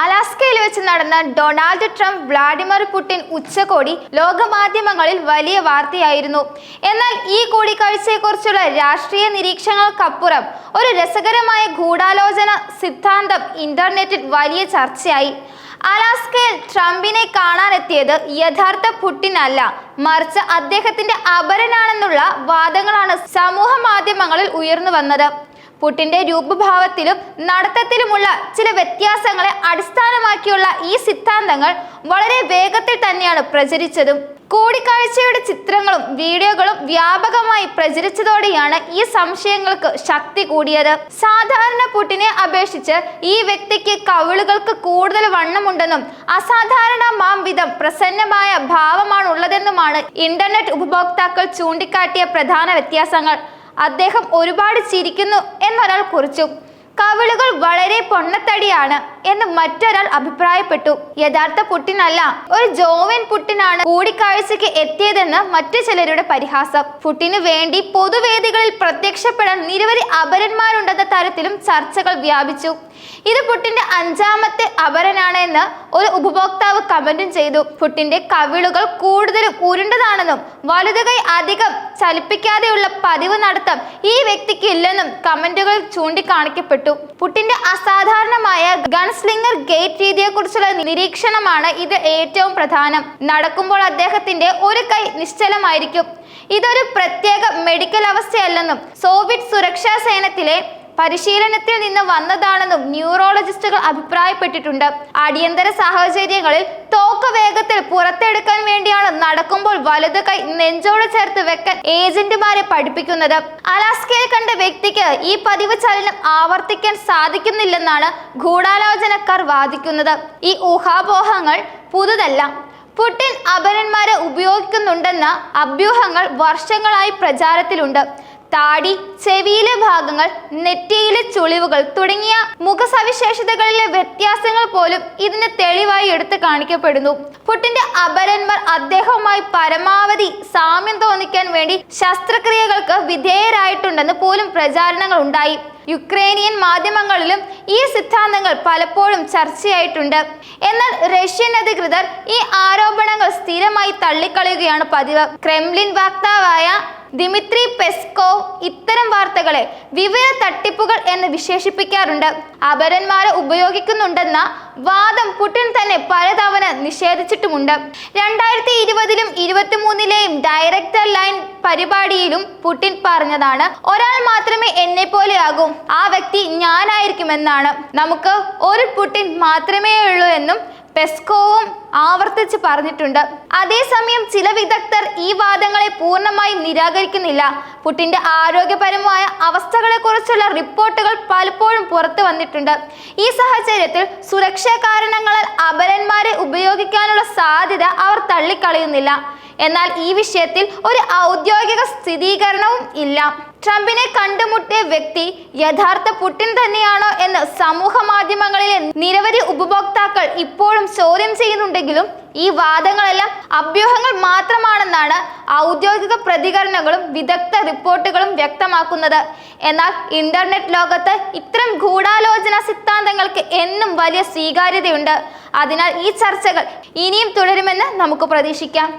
അലാസ്കയിൽ വെച്ച് നടന്ന Donald Trump Vladimir Putin ഉച്ചകോടി ലോകമാധ്യമങ്ങളിൽ വലിയ വാർത്തയായിരുന്നു. എന്നാൽ ഈ കൂടിക്കാഴ്ചയെക്കുറിച്ചുള്ള രാഷ്ട്രീയ നിരീക്ഷണങ്ങൾക്കപ്പുറം ഒരു രസകരമായ ഗൂഢാലോചന സിദ്ധാന്തം ഇന്റർനെറ്റിൽ വലിയ ചർച്ചയായി. അലാസ്കയിൽ ട്രംപിനെ കാണാനെത്തിയത് യഥാർത്ഥ പുടിൻ അല്ല മറിച്ച് അദ്ദേഹത്തിന്റെ അപരനാണെന്നുള്ള വാദങ്ങളാണ് സമൂഹ മാധ്യമങ്ങളിൽ ഉയർന്നു വന്നത്. പുട്ടിന്റെ രൂപഭാവത്തിലും നടത്തത്തിലുമുള്ള ചില വ്യത്യാസങ്ങളെ അടിസ്ഥാനമാക്കിയുള്ള ഈ സിദ്ധാന്തങ്ങൾ വളരെ വേഗത്തിൽ തന്നെയാണ് പ്രചരിച്ചതും. കൂടിക്കാഴ്ചയുടെ ചിത്രങ്ങളും വീഡിയോകളും വ്യാപകമായി പ്രചരിച്ചതോടെയാണ് ഈ സംശയങ്ങൾക്ക് ശക്തി കൂടിയത്. സാധാരണ പുട്ടിനെ അപേക്ഷിച്ച് ഈ വ്യക്തിക്ക് കവിളുകൾക്ക് കൂടുതൽ വണ്ണമുണ്ടെന്നും അസാധാരണമാം വിധം പ്രസന്നമായ ഭാവമാണുള്ളതെന്നുമാണ് ഇന്റർനെറ്റ് ഉപഭോക്താക്കൾ ചൂണ്ടിക്കാട്ടിയ പ്രധാന വ്യത്യാസങ്ങൾ. അദ്ദേഹം ഒരുപാട് ചിരിക്കുന്നു എന്നൊരാൾ കുറിച്ചു. കവിളുകൾ വളരെ പൊണ്ണത്തടിയാണ് എന്ന് മറ്റൊരാൾ അഭിപ്രായപ്പെട്ടു. യഥാർത്ഥ പുട്ടിനല്ല ഒരു ജോവൻ പുട്ടിനാണ് കൂടിക്കാഴ്ചയ്ക്ക് എത്തിയതെന്ന് മറ്റു ചിലരുടെ പരിഹാസം. പുട്ടിനു വേണ്ടി പൊതുവേദികളിൽ പ്രത്യക്ഷപ്പെടാൻ നിരവധി അപരന്മാരുണ്ടെന്ന തരത്തിലും ചർച്ചകൾ വ്യാപിച്ചു. ഇത് പുട്ടിന്റെ അഞ്ചാമത്തെ അപരനാണ് എന്ന് ഒരു ഉപഭോക്താവ് കമന്റും ചെയ്തു. പുട്ടിന്റെ കവിളുകൾ കൂടുതലും ഉരുണ്ടതാണെന്നും വലുതുകൈ അധികം ചലിപ്പിക്കാതെയുള്ള പതിവ് നടത്തം ഈ വ്യക്തിക്ക് ഇല്ലെന്നും കമന്റുകൾ ചൂണ്ടിക്കാണിക്കപ്പെട്ടു. പുട്ടിന്റെ അസാധാരണമായ ഗൺസ്ലിംഗർ ഗേറ്റ് രീതിയെക്കുറിച്ചുള്ള നിരീക്ഷണമാണ് ഇത് ഏറ്റവും പ്രധാനം. നടക്കുമ്പോൾ അദ്ദേഹത്തിന്റെ ഒരു കൈ നിശ്ചലമായിരിക്കും. ഇതൊരു പ്രത്യേക മെഡിക്കൽ അവസ്ഥയല്ലെന്നും സോവിയറ്റ് സുരക്ഷാ സേനത്തിലെ പരിശീലനത്തിൽ നിന്ന് വന്നതാണെന്നും ന്യൂറോളജിസ്റ്റുകൾ അഭിപ്രായപ്പെട്ടിട്ടുണ്ട്. അടിയന്തര സാഹചര്യങ്ങളിൽ തോക്ക് വേഗത്തിൽ പുറത്തെടുക്കാൻ വേണ്ടിയാണ് നടക്കുമ്പോൾ വലതു കൈ നെഞ്ചോട് ചേർത്ത് വെക്കാൻ ഏജന്റുമാരെ പഠിപ്പിക്കുന്നത്. അലാസ്കയിൽ കണ്ട വ്യക്തിക്ക് ഈ പതിവ് ചലനം ആവർത്തിക്കാൻ സാധിക്കുന്നില്ലെന്നാണ് ഗൂഢാലോചനക്കാർ വാദിക്കുന്നത്. ഈ ഊഹാപോഹങ്ങൾ പുതുതല്ല. പുട്ടിൻ അപരന്മാരെ ഉപയോഗിക്കുന്നുണ്ടെന്ന അഭ്യൂഹങ്ങൾ വർഷങ്ങളായി പ്രചാരത്തിലുണ്ട്. താടി ചെവിയിലെ ഭാഗങ്ങൾ നെറ്റിയിലെ ചുളിവുകൾ തുടങ്ങിയ മുഖസവിശേഷതകളിലെ വ്യത്യാസങ്ങൾ പോലും ഇതിന് തെളിവായി എടുത്തു കാണിക്കപ്പെടുന്നു. പുട്ടിന്റെ അപരന്മാർ അദ്ദേഹവുമായി പരമാവധി സാമ്യം തോന്നിക്കാൻ വേണ്ടി ശസ്ത്രക്രിയകൾക്ക് വിധേയരായിട്ടുണ്ടെന്ന് പോലും പ്രചാരണങ്ങൾ ഉണ്ടായി. യുക്രൈനിയൻ മാധ്യമങ്ങളിലും ഈ സിദ്ധാന്തങ്ങൾ പലപ്പോഴും ചർച്ചയായിട്ടുണ്ട്. എന്നാൽ റഷ്യൻ അധികൃതർ ഈ ആരോപണങ്ങൾ സ്ഥിരമായി തള്ളിക്കളയുകയാണ് പതിവ്. ക്രെംലിൻ വക്താവായ ദിമിത്രി പെസ്കോ ഇത്തരം വാർത്തകളെ വിവര തട്ടിപ്പുകൾ എന്ന് വിശേഷിപ്പിക്കാറുണ്ട്. അപരന്മാരെ ഉപയോഗിക്കുന്നുണ്ടെന്ന വാദം പുടിൻ തന്നെ പലതവണ നിഷേധിച്ചിട്ടുമുണ്ട്. രണ്ടായിരത്തി ഇരുപതിലും ഇരുപത്തിമൂന്നിലെയും ഡയറക്ടർ ലൈൻ പരിപാടിയിലും പുടിൻ പറഞ്ഞതാണ് ഒരാൾ മാത്രമേ എന്നെ പോലെയാകൂ ആ വ്യക്തി ഞാനായിരിക്കുമെന്നാണ്. നമുക്ക് ഒരു പുടിൻ മാത്രമേ ഉള്ളൂ എന്നും പെസ്കോവും ആവർത്തിച്ച് പറഞ്ഞിട്ടുണ്ട്. അതേസമയം ചില വിദഗ്ധർ ഈ വാദങ്ങളെ പൂർണമായും നിരാകരിക്കുന്നില്ല. പുട്ടിന്റെ ആരോഗ്യപരമായ അവസ്ഥകളെക്കുറിച്ചുള്ള റിപ്പോർട്ടുകൾ പലപ്പോഴും പുറത്തു വന്നിട്ടുണ്ട്. ഈ സാഹചര്യത്തിൽ സുരക്ഷാ കാരണങ്ങളാൽ അപരന്മാരെ ഉപയോഗിക്കാനുള്ള സാധ്യത അവർ തള്ളിക്കളയുന്നില്ല. എന്നാൽ ഈ വിഷയത്തിൽ ഒരു ഔദ്യോഗിക സ്ഥിരീകരണവും ഇല്ല. ട്രംപിനെ കണ്ടുമുട്ടിയ വ്യക്തി യഥാർത്ഥ പുട്ടിൻ തന്നെയാണോ എന്ന് സമൂഹ മാധ്യമങ്ങളിലെ നിരവധി ഉപഭോക്താക്കൾ ഇപ്പോഴും ചോദ്യം ചെയ്യുന്നുണ്ടെങ്കിലും ഈ വാദങ്ങളെല്ലാം അഭ്യൂഹങ്ങൾ മാത്രമാണെന്നാണ് ഔദ്യോഗിക പ്രതികരണങ്ങളും വിദഗ്ധ റിപ്പോർട്ടുകളും വ്യക്തമാക്കുന്നത്. എന്നാൽ ഇന്റർനെറ്റ് ലോകത്ത് ഇത്തരം ഗൂഢാലോചന സിദ്ധാന്തങ്ങൾക്ക് എന്നും വലിയ സ്വീകാര്യതയുണ്ട്. അതിനാൽ ഈ ചർച്ചകൾ ഇനിയും തുടരുമെന്ന് നമുക്ക് പ്രതീക്ഷിക്കാം.